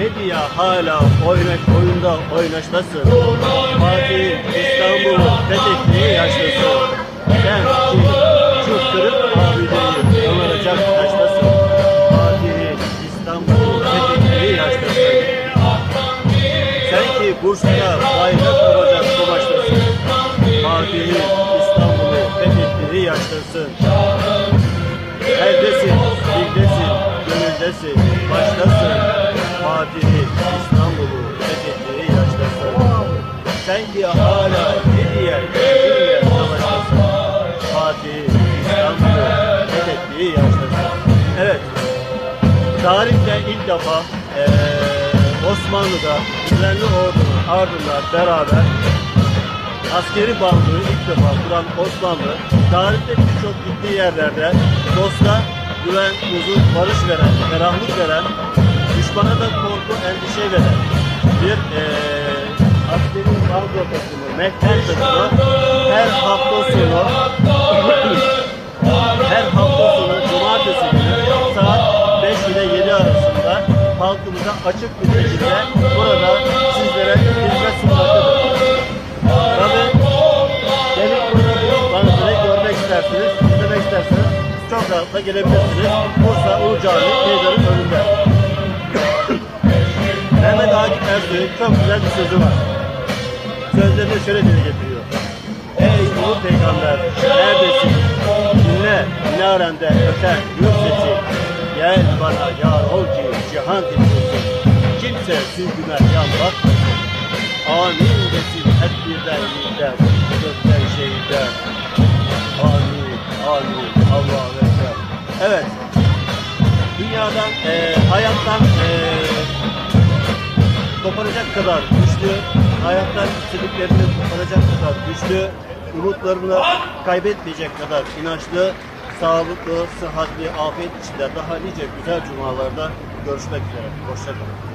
ne diye hala oynak oyunda oynaştasın. Fatih İstanbul'u fethettiği yaştasın. Sen ki şu kırık abideyi onaracak taştasın. Fatih İstanbul'u fethettiği yaştasın. Sen ki Bursa'da bayrak olacak kumaştasın. Fatih'in İstanbul'u fethettiği yaştasın. Eldesin, dildesin, gönüldesin, baştasın. Fatih'i İstanbul'u fethettiği yaştasın. Sen ki hala Hediye, Hediye savaştasın. Fatih'i İstanbul'u fethettiği yaştasın. Evet, tarihte ilk defa eee Osmanlı'da düzenli ordunun ardından beraber askeri bandığı ilk defa kuran Osmanlı, tarihte birçok gittiği yerlerde dosta güven, huzur, barış veren, ferahlık veren, düşmana da korku, endişe veren bir eee askeri bando takımı, mehter takımı her hafta sonu her hafta sonu cumartesi günü saat 5 ile 7 arasında halkımıza açık bir şekilde burada sizlere hizmet sunmaktadır. Tabii gelip burada bu manzarayı görmek isterseniz, izlemek isterseniz çok rahatla gelebilirsiniz. Bursa Ulu Cami meydanın önünde. Çok güzel bir sözü var. Sözlerini şöyle dile getiriyor. Ey ulu peygamber neredesin? Dinle minarende öter gül sesi. Gel bana yar ol ki cihan temsilsin. Kimse süzgüme yan bakmasın. Amin desin hep birden yiğitler. Gökten şehitler. Amin, amin, Allah'a ekber. Evet. Dünyadan, eee hayattan eee koparacak kadar güçlü, hayattan istediklerini koparacak kadar güçlü, umutlarını kaybetmeyecek kadar inançlı, sağlıklı, sıhhatli, afiyet içinde daha nice güzel cumalarda görüşmek üzere. Hoşçakalın.